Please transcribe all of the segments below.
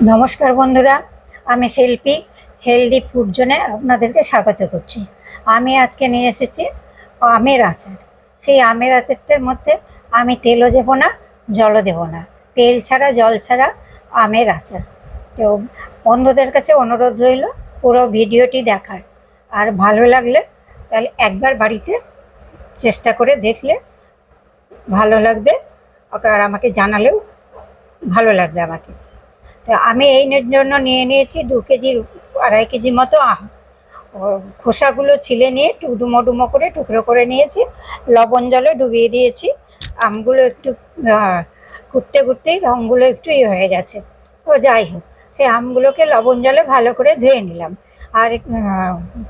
নমস্কার বন্ধুরা, আমি শিল্পী হেলদি ফুড জোনে আপনাদেরকে স্বাগত করছি। আমি আজকে নিয়ে এসেছি আমের আচার। সেই আমের আচারটার মধ্যে আমি তেলও দেবো না, জলও দেবো না। তেল ছাড়া, জল ছাড়া আমের আচার। তো বন্ধুদের কাছে অনুরোধ রইল, পুরো ভিডিওটি দেখার। আর ভালো লাগলে তাহলে একবার বাড়িতে চেষ্টা করে দেখলে ভালো লাগবে, আর আমাকে জানালেও ভালো লাগবে আমাকে। আমি এই জন্য নিয়ে নিয়েছি দু কেজি, আড়াই কেজি মতো খোসাগুলো ছিলে নিয়ে ডুমো ডুমো করে টুকরো করে নিয়েছি, লবণ জলে ডুবিয়ে দিয়েছি। আমগুলো একটু ঘুরতে ঘুরতেই রঙগুলো একটু ইয়ে হয়ে গেছে। তো যাই হোক, সেই আমগুলোকে লবণ জলে ভালো করে ধুয়ে নিলাম। আর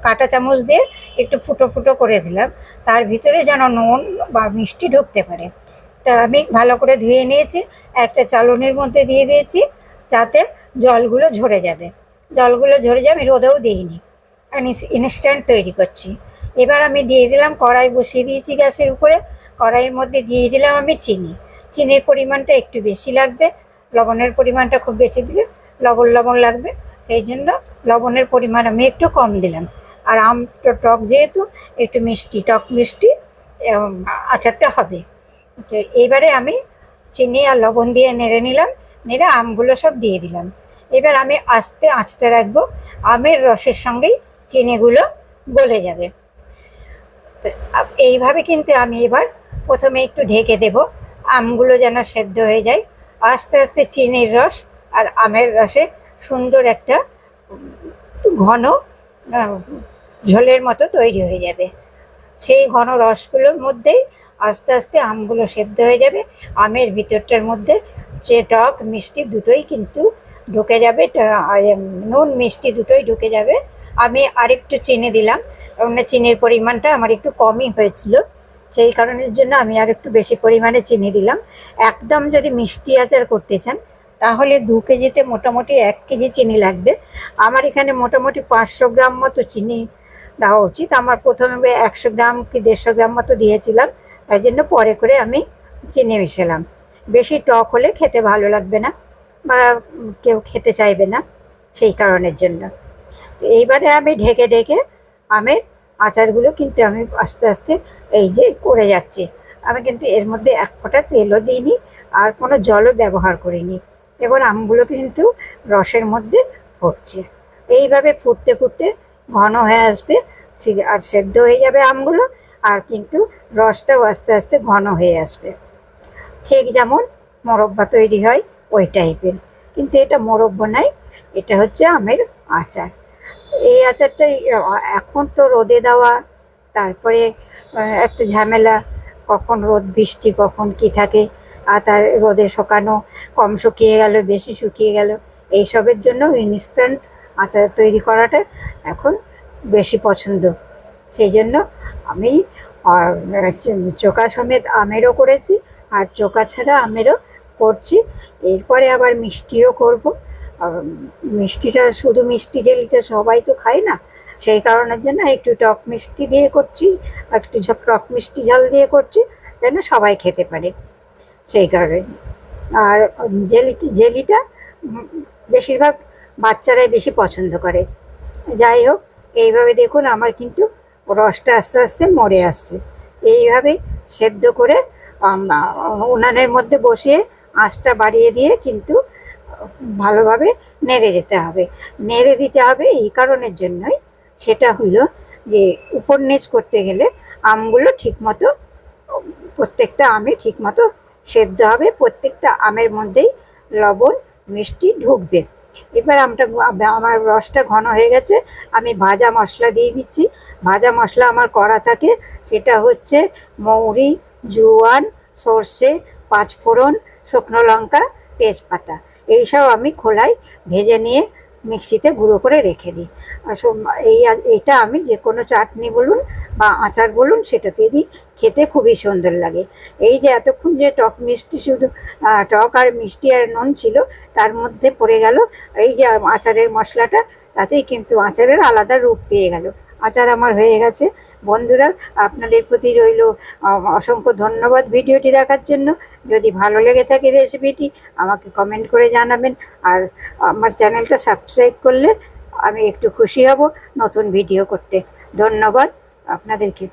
কাঁটা চামচ দিয়ে একটু ফুটো ফুটো করে দিলাম। তার ভিতরে যেন নুন বা মিষ্টি ঢুকতে পারে। তা আমি ভালো করে ধুয়ে নিয়েছি, একটা চালনির মধ্যে দিয়ে দিয়েছি। যাতে জলগুলো ঝরে যাবে। জলগুলো ঝরে যাবে, আমি রোদেও দিইনি। আমি ইনস্ট্যান্ট তৈরি করছি। এবার আমি দিয়ে দিলাম কড়াই বসিয়ে দিয়েছি গ্যাসের উপরে। কড়াইয়ের মধ্যে দিয়ে দিলাম আমি চিনি। চিনির পরিমাণটা একটু বেশি লাগবে। লবণের পরিমাণটা খুব বেশি দিলে লবণ লবণ লাগবে। সেই জন্য লবণের পরিমাণ আমি একটু কম দিলাম। আর আম টক যেহেতু, একটু মিষ্টি, টক মিষ্টি আচারটা হবে। তো এইবারে আমি চিনি আর লবণ দিয়ে নেড়ে নিলাম। নেড়ে আমগুলো সব দিয়ে দিলাম। এবার আমি আস্তে আঁচটা রাখব। আমের রসের সঙ্গেই চিনিগুলো গলে যাবে। তো এইভাবে কিন্তু আমি এবার প্রথমে একটু ঢেকে দেব। আমগুলো যেন সেদ্ধ হয়ে যায়। আস্তে আস্তে চিনির রস আর আমের রসে সুন্দর একটা ঘন ঝোলের মতো তৈরি হয়ে যাবে। সেই ঘন রসগুলোর মধ্যেই আস্তে আস্তে আমগুলো সেদ্ধ হয়ে যাবে। আমের ভিতরটার মধ্যে যে টক মিষ্টি দুটোই কিন্তু ঢুকে যাবে নুন মিষ্টি দুটোই ঢুকে যাবে। আমি আরেকটু চিনি দিলাম, কারণ চিনির পরিমাণটা আমার একটু কমই হয়েছিল। সেই কারণের জন্য আমি আর একটু বেশি পরিমাণে চিনি দিলাম। একদম যদি মিষ্টি আচার করতে চান, তাহলে দু কেজিতে মোটামুটি এক কেজি চিনি লাগবে। আমার এখানে মোটামুটি পাঁচশো গ্রাম মতো চিনি দেওয়া উচিত। আমার প্রথমে একশো গ্রাম কি দেড়শো গ্রাম মতো দিয়েছিলাম, তাই জন্য পরে করে আমি চিনি মিশালাম। বেশি টক হলে খেতে ভালো লাগবে না বা কেউ খেতে চাইবে না সেই কারণের জন্য। এইবারে আমি ঢেকে ঢেকে আমের আচারগুলো কিন্তু আমি আস্তে আস্তে এই যে করে যাচ্ছি। আমি কিন্তু এর মধ্যে এক ফোঁটা তেলও দিইনি আর কোনো জলও ব্যবহার করিনি। এবার আমগুলো কিন্তু রসের মধ্যে ফুটছে। এইভাবে ফুটতে ফুটতে ঘন হয়ে আসবে আর সেদ্ধ হয়ে যাবে আমগুলো আর কিন্তু রসটাও আস্তে আস্তে ঘন হয়ে আসবে। ঠিক যেমন মোরব্বা তৈরি হয় ওই টাইপের কিন্তু এটা মোরব্বা নাই এটা হচ্ছে আমের আচার। এই আচারটা এখন তো রোদে দেওয়া তারপরে একটা ঝামেলা কখন রোদ বৃষ্টি কখন কি থাকে আর তার রোদে শুকানো কম শুকিয়ে গেল বেশি শুকিয়ে গেল এইসবের জন্য ইনস্ট্যান্ট আচার তৈরি করাটা এখন বেশি পছন্দ। সেই জন্য আমি আহ, চ- চোকা সমেত আমেরও করেছি আর চোকা ছাড়া আমেরও করছি। এরপরে আবার মিষ্টিও করব। মিষ্টিটা শুধু মিষ্টি জেলিটা সবাই তো খায় না। সেই কারণের জন্য একটু টক মিষ্টি দিয়ে করছি একটু টক মিষ্টি ঝাল দিয়ে করছি, যেন সবাই খেতে পারে। সেই কারণে। আর জেলি, জেলিটা বেশিরভাগ বাচ্চারাই বেশি পছন্দ করে। যাই হোক, এইভাবে দেখুন আমার কিন্তু রসটা আস্তে আস্তে মরে আসছে। এইভাবে সেদ্ধ করে উনানের মধ্যে বসিয়ে আঁচটা বাড়িয়ে দিয়ে কিন্তু ভালোভাবে নেড়ে যেতে হবে। নেড়ে দিতে হবে এই কারণের জন্যই। সেটা হলো যে উপর করতে গেলে আমগুলো ঠিকমতো, প্রত্যেকটা আমে ঠিকমতো সেদ্ধ হবে, প্রত্যেকটা আমের মধ্যেই লবণ, মিষ্টি ঢুকবে। এবার আমটা আমার রসটা ঘন হয়ে গেছে, আমি ভাজা মশলা দিয়ে দিচ্ছি। ভাজা মশলা আমার করা থাকে, সেটা হচ্ছে মৌরি জোয়ান, সর্ষে, পাঁচফোড়ন, শুকনো লঙ্কা, তেজপাতা। এইসব আমি খোলায় ভেজে নিয়ে মিক্সিতে গুঁড়ো করে রেখে দিই। আর এই এইটা আমি যে কোনো চাটনি বলুন বা আচার বলুন সেটাতে দিই। খেতে খুবই সুন্দর লাগে। এই যে এতক্ষণ যে টক মিষ্টি শুধু টক আর মিষ্টি আর নুন ছিল, তার মধ্যে পড়ে গেল এই যে আচারের মশলাটা, তাতেই কিন্তু আচারের আলাদা রূপ পেয়ে গেল। আচার আমার হয়ে গেছে। বন্ধুরা, আপনাদের প্রতি রইল অসংখ্য ধন্যবাদ ভিডিওটি দেখার জন্য। যদি ভালো লেগে থাকে রেসিপিটি, আমাকে কমেন্ট করে জানাবেন। আর আমার চ্যানেলটা সাবস্ক্রাইব করলে আমি একটু খুশি হব নতুন ভিডিও করতে। ধন্যবাদ আপনাদেরকে।